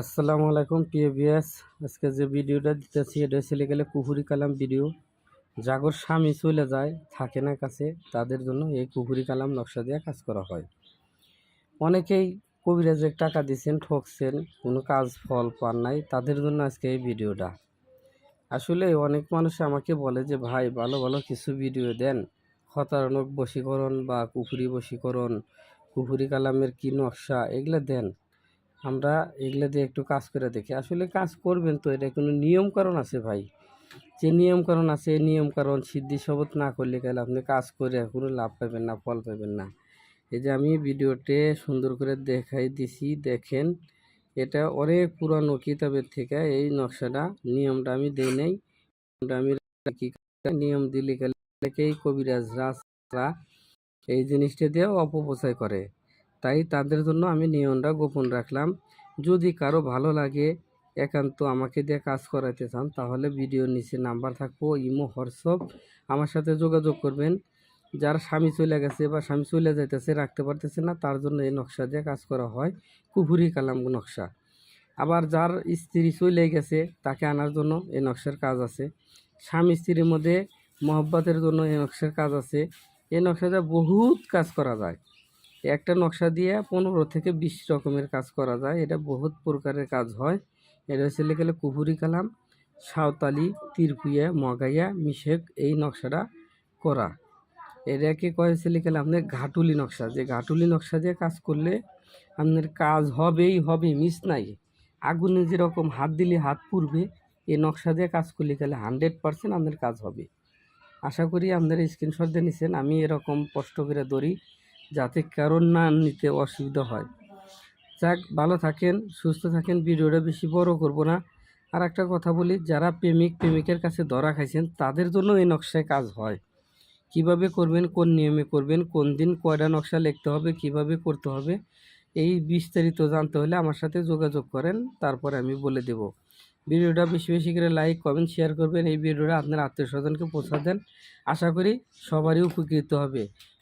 আসসালামু আলাইকুম, প্রিয় বিয়াস আজকে যে ভিডিওটা দিতেছি, এটা হচ্ছে গেলে কুহুরি কালাম ভিডিও। জাগর স্বামী চলে যায়, থাকে না কাছে, তাদের জন্য এই কুহুরি কালাম নকশা দিয়ে কাজ করা হয়। অনেকেই কবিরাজে টাকা দিচ্ছেন ঠকছেন, কোনো কাজ ফল পান নাই, তাদের জন্য আজকে এই ভিডিওটা। আসলে অনেক মানুষ আমাকে বলে যে, ভাই, ভালো ভালো কিছু ভিডিও দেন। খতারণক বশীকরণ বা কুফুরি বশীকরণ কুফুরি কালামের কি নকশা, এগুলো দেন। আমরা এগুলো দিয়ে একটু কাজ করে দেখি। আসলে কাজ করবেন তো, এটা কোনো নিয়মকানুন আছে ভাই? যে নিয়মকানুন আছে, এই নিয়মকানুন সিদ্ধি শপথ না করলে গেলে আপনি কাজ করে কোনো লাভ পাবেন না, ফল পাবেন না। এই যে আমি ভিডিওতে সুন্দর করে দেখাই দিছি, দেখেন, এটা অনেক পুরানো কিতাবের থেকে এই নকশাটা, নিয়মটা আমি দিই নাই। আমি নিয়ম দিলে গেলে কবিরাজরা এই জিনিসটা দিয়ে অপপ্রচার করে। তাই তাদের জন্য আমি নিয়মটা গোপন রাখলাম। যদি কারও ভালো লাগে, একান্ত আমাকে দিয়ে কাজ করাইতে চান, তাহলে ভিডিওর নিচে নাম্বার থাকব, ইমো, হোয়াটসঅ্যাপ। আমার সাথে যোগাযোগ করবেন। যার স্বামী চলে গেছে বা স্বামী চলে যাইতেছে, রাখতে পারতেছে না, তার জন্য এই নকশা দিয়ে কাজ করা হয়। কুফুরি কালাম নকশা। আবার যার স্ত্রী চলে গেছে, তাকে আনার জন্য এই নকশার কাজ আছে। স্বামী স্ত্রীর মধ্যে মহব্বতের জন্য এই নকশার কাজ আছে। এই নকশাতে বহুত কাজ করা যায়। একটা নকশা দিয়ে পনেরো থেকে বিশ রকমের কাজ করা যায়। এটা বহুত প্রকারের কাজ হয়। এটা হচ্ছে লেখলে কুহুরি কালাম, সাঁওতালি, তিরপুইয়া, মগাইয়া, মিশেক এই নকশাটা করা। এটাকে কয়েছে লিখলে আপনার ঘাটুলি নকশা। যে ঘাটুলি নকশা দিয়ে কাজ করলে আপনার কাজ হবেই হবে, মিস নাই। আগুনে যেরকম হাত দিলে হাত পুড়বে এই নকশা দিয়ে কাজ করলে গেলে হান্ড্রেড পারসেন্ট আপনার কাজ হবে। আশা করি আপনারা স্ক্রিনশট দিয়ে নিছেন। আমি এরকম কষ্ট করে দৌড়ি যাতে কারোর না নিতে অসুবিধা হয়। যাক, ভালো থাকেন, সুস্থ থাকেন, ভিডিওটা বেশি বড় করব না। আর একটা কথা বলি, যারা প্রেমিক, প্রেমিকের কাছে ধরা খাইছেন, তাদের জন্য এই নকশায় কাজ হয়। কীভাবে করবেন, কোন নিয়মে করবেন, কোন দিন কয়টা নকশা লিখতে হবে, কীভাবে করতে হবে, এই বিস্তারিত জানতে হলে আমার সাথে যোগাযোগ করেন, তারপরে আমি বলে দেব। ভিডিওটা বেশি বেশি করে লাইক, কমেন্ট, শেয়ার করবেন, এই ভিডিওটা আপনার আত্মীয় স্বজনকে পৌঁছা দেন। আশা করি সবারই উপকৃত হবে।